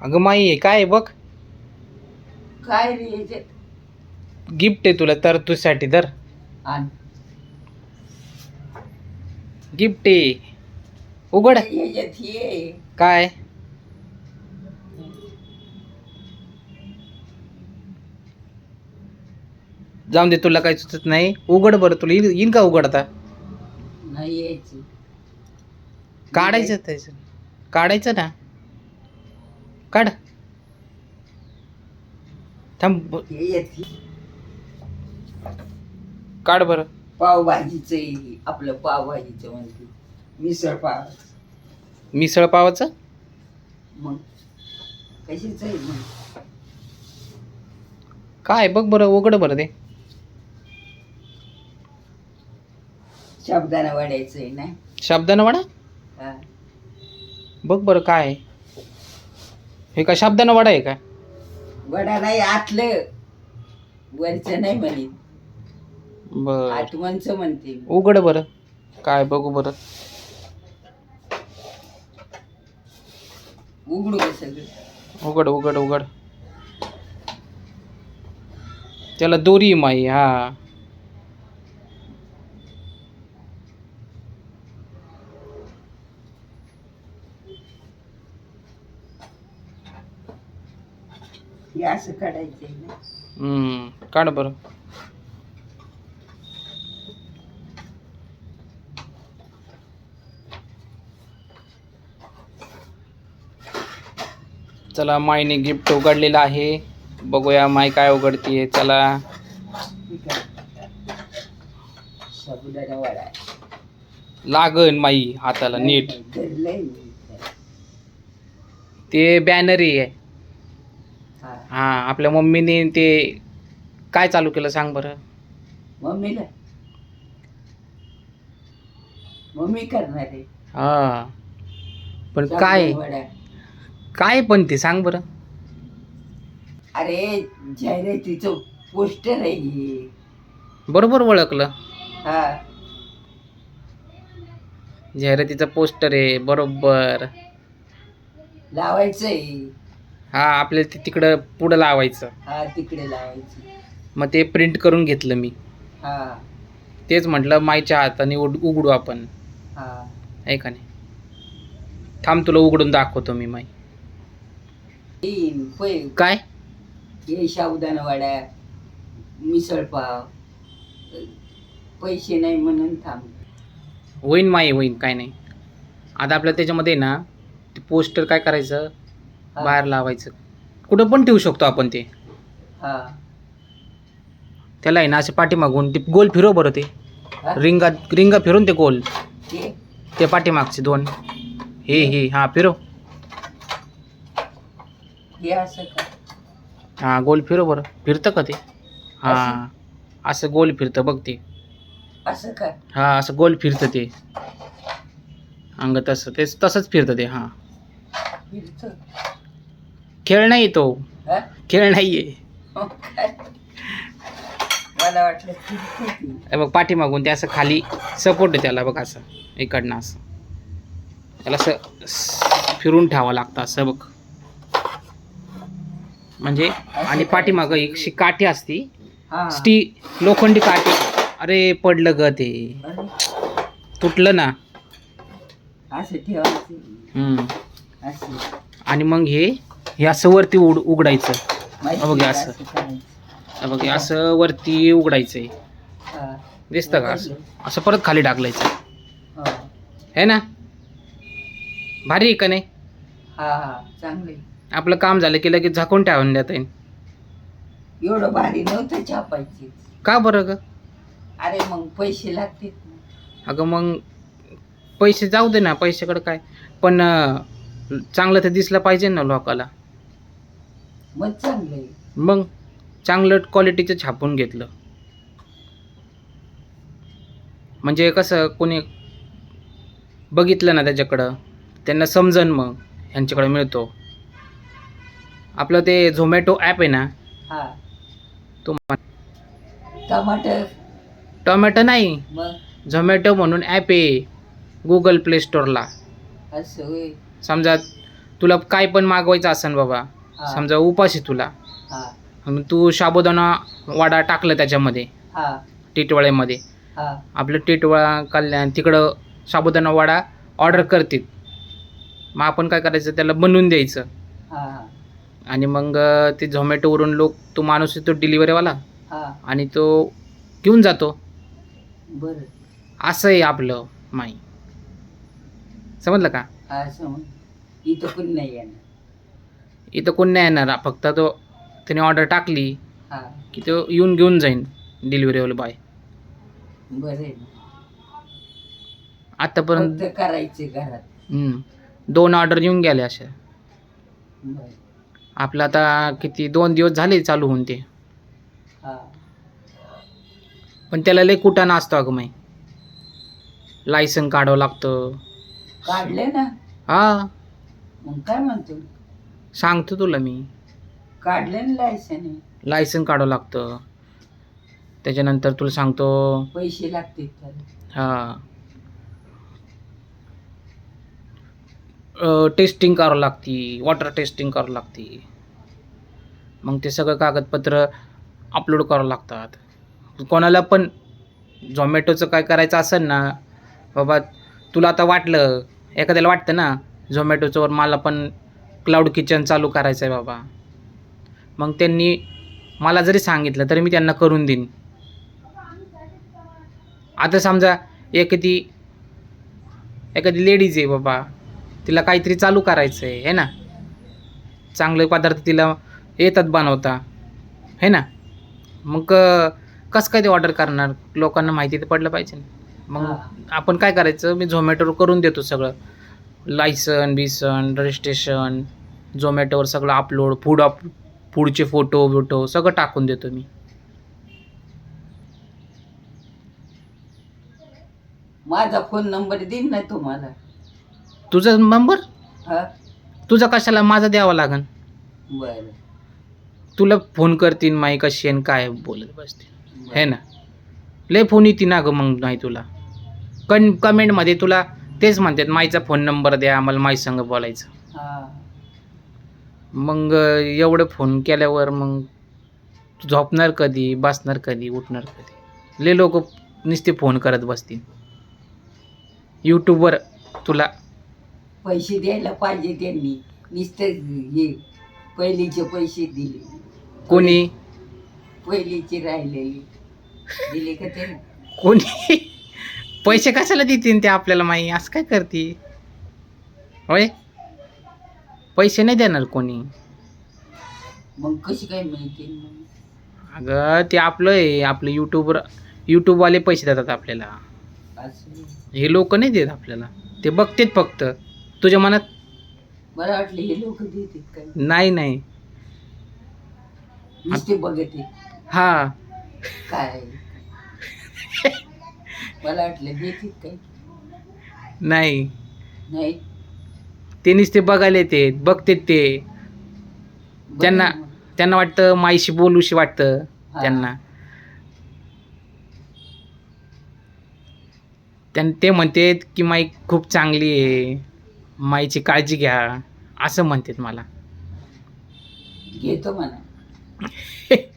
अगं माई काय आहे बघ. काय रे याच्यात गिफ्ट आहे तुला तर तुझ्यासाठी तर आण. गिफ्ट आहे. उघड. याच्यात ये काय? जाऊन दे तुला काही सुचत नाही. उघड बरं तुला येईल येईन का उघडता नाही यायची. काढायचं त्याचं. काढायचं ना? काढ थांब. काढ बरं पावभाजीचं. आपलं पावभाजीचं म्हणजे मिसळ पाव मिसळ पावाचं मग कशीच आहे मग काय बघ बरं उघड बरं ते शब्दानं वाढायचं आहे ना शब्दानं वडा हा. बघ बरं काय आहे. हे का शब्दानं वडा आहे का वडा नाही आतलं. वरचं नाही म्हणेन बर. आठवणचं म्हणते मी. उघड बरं. काय बघू बरं. उघडू का सगळं? उघड उघड उघड. त्याला दोरी माई हा. हे असं ना. हम्म काढ बरं. चला माईने गिफ्ट उघडलेलं आहे. बघूया माई काय उघडतीये चला. ठीक आहे. साबुदाणा वडा. लागन माई हाताला नीट. धरलंय मी. ते बॅनर आहे. हा आपल्या मम्मीने ते काय चालू केलं सांग बरं? मम्मीला? मम्मी करणार. आहे हा. पण काय? काय पण ते सांग बरं. अरे जाहिरातीचं पोस्टर आहे हे. बरोबर ओळखलं. हा. जाहिरातीचं पोस्टर आहे बरोबर. लावायचंय हा आपल्याला ते तिकडं पुढं लावायचं. हा तिकडे लावायची. मग ते प्रिंट करून घेतलं मी. हा. तेच म्हटलं माईच्या हाताने उड- उघडू आपण. हा. आहे का नाही? थांब तुला उघडून दाखवतो मी माई. पै काय? हे साबुदाणा वडा मिसळ पाव. पैसे नाही म्हणून थांब. होईन माई होईन काय नाही. आता आपल्याला त्याच्यामध्ये ना ते पोस्टर काय करायचं? हा. बाहेर लावायचं. कुठं पण ठेवू शकतो आपण ते. हा. त्याला आहे ना असे पाठीमागून ते गोल फिरव बरं ते. हा? रिंगा रिंगा फिरून ते गोल. हे? ते पाठीमागचे दोन. हे हे हा फिरव. हे असं का? हा गोल फिरव बरं. फिरतं का ते? हा. असं? गोल फिरतं बघ ते. असं का? हा असं गोल फिरतं ते. अंग तसं तेच तसंच फिरतं ते हा. फिरतं? खेळ नाही तो? खेळ नाही आहे काय? मला वाटलं बघ पाठीमागून ते असं खाली सपोर्ट त्याला बघ असं इकडनं असं. त्याला असं फिरून ठेवावं लागतं असं बघ. म्हणजे आणि पाठीमागं एक काठी असती. स्टी लोखंडी काठी. अरे पडलं ग ते. तुटलं ना. हम्म. आणि मग हे हे असं वरती उड उघडायचं. बघ, असं. बघ असं वरती उघडायचंय. दिसतं का असं? असं परत खाली टाकलायचं. हो. ना? भारी आहे का नाही? हा हा. चांगले. आपलं काम झालं की लगेच झाकून ठेवून देता येईल. एवढं भारी नव्हतं छापायचे. का बरं ग? अरे मग पैसे लागतील. अगं मग पैसे जाऊ दे ना पैशाकडं काय? पण चांगलं तर दिसलं पाहिजे ना लोकाला. मग चांगलंय मग चांगलं क्वालिटीचं छापून घेतलं. म्हणजे कसं कोणी बघितलं ना त्याच्याकडं त्यांना समजन मग ह्यांच्याकडे मिळतो. आपलं ते झोमॅटो ॲप आहे ना हा. तो टमाटर. टोमॅटो नाही मग? झोमॅटो म्हणून ॲप आहे गुगल प्ले स्टोअरला असं होय. समजा तुला काय पण मागवायचं असेल बाबा हा. समजा उपास आहे तुला. हा. मग तू साबुदाणा वाडा टाकलं त्याच्यामध्ये हा. टिटवाळ्यामध्ये. हा. आपलं टिटवाळा कल्याण तिकडं साबुदाणा वाडा ऑर्डर करतील. मग आपण काय करायचं? त्याला बनवून द्यायचं. हा आणि मग अं, ते झोमॅटोवरून लोक तो माणूस येतो डिलिव्हरीवाला. हा. आणि तो घेऊन जातो. बरं. असं आहे आपलं माई. समजलं का? इथं पण नाही येणार. इथं कोण नाही येणार. फक्त तो त्याने ऑर्डर टाकली हा. की तो येऊन घेऊन जाईन डिलिव्हरीवाला बाय. बरं आहे. ना आतापर्यंत फक्त करायचे घरात. हम्म, दोन ऑर्डर येऊन गेले अशा. बरं. आपलं आता किती दोन दिवस झाले चालू होऊन ते. हा. पण त्याला लय कुटाणा असतो अगं माई. लायसन काढावं लागतं. काढले ना? हा. मग काय म्हणतो? सांगतो तुला मी. काढले ना लायसन लायसन काढावं लागतं. त्याच्यानंतर तुला सांगतो. पैसे लागतील त्याला. हा. टेस्टिंग करावं लागती. वॉटर टेस्टिंग करावं लागती. मग ते सगळं कागदपत्र अपलोड करावं लागतात. कोणाला पण झोमॅटोचं काय करायचं असेल ना बाबा तुला आता वाटलं एखाद्याला वाटतं ना झोमॅटोचं वर मला पण क्लाउड किचन चालू करायचं आहे बाबा. मग त्यांनी मला जरी सांगितलं तरी मी त्यांना करून देईन. आता समजा एखादी एखादी लेडीज आहे बाबा तिला काहीतरी चालू करायचं आहे है ना? चांगले पदार्थ तिला येतात बनवता है ना? मग कसं काय ते ऑर्डर करणार? लोकांना माहिती तर पडलं पाहिजे ना. मग. आपण काय करायचं? मी झोमॅटोवर करून देतो सगळं. लायसन बिसन रजिस्ट्रेशन झोमॅटोवर सगळं अपलोड फूड अप फूडचे फोटो बिटो सगळं टाकून देतो मी. माझा फोन नंबर देईन ना तुम्हाला? तुझा नंबर हा. तुझा कशाला? माझा द्यावा लागन. बरं. तुला फोन करतीन माई कशी आणि काय बोलत बसते बरं. है ना. लय फोन येते ना गं मग नाही तुला. कन कमेंटमध्ये तुला तेच म्हणतात माईचा फोन नंबर द्या आम्हाला माई संग बोलायचं. हा. मग एवढं फोन केल्यावर मग झोपणार कधी बसणार कधी उठणार कधी? लय लोक नुसते फोन करत बसतील. यूट्यूबवर तुला पैसे द्यायला पाहिजे त्यांनी. नुसतं हे पहिलीचे पैसे दिले. कोणी? पहिलीचे राहिलेले. दिले का ते कोणी? पैसे कशाला देतील ते आपल्याला माही असं काय करते? होय? पैसे नाही देणार कोणी. मग कशी काय मिळतील मग अगं ते आपलं आहे आपलं यूट्यूबवर यूट्यूबवाले पैसे देतात आपल्याला. असं? हे लोक नाही देत आपल्याला. ते बघतेत फक्त. तुझ्या मनात? मला वाटलं हे लोक काय? नाही नाही. नुसते बघते. हा. काय? मला वाटलं देतात काय? नाही. नाही? ते नुसते बघायला येते बघतेत ते त्यांना. त्यांना वाटतं माईशी बोलूशी वाटतं हा. त्यांना त्यां ते म्हणतात की माई खूप चांगली आहे माईची काळजी घ्या असं म्हणतात मला घेतो म्हणा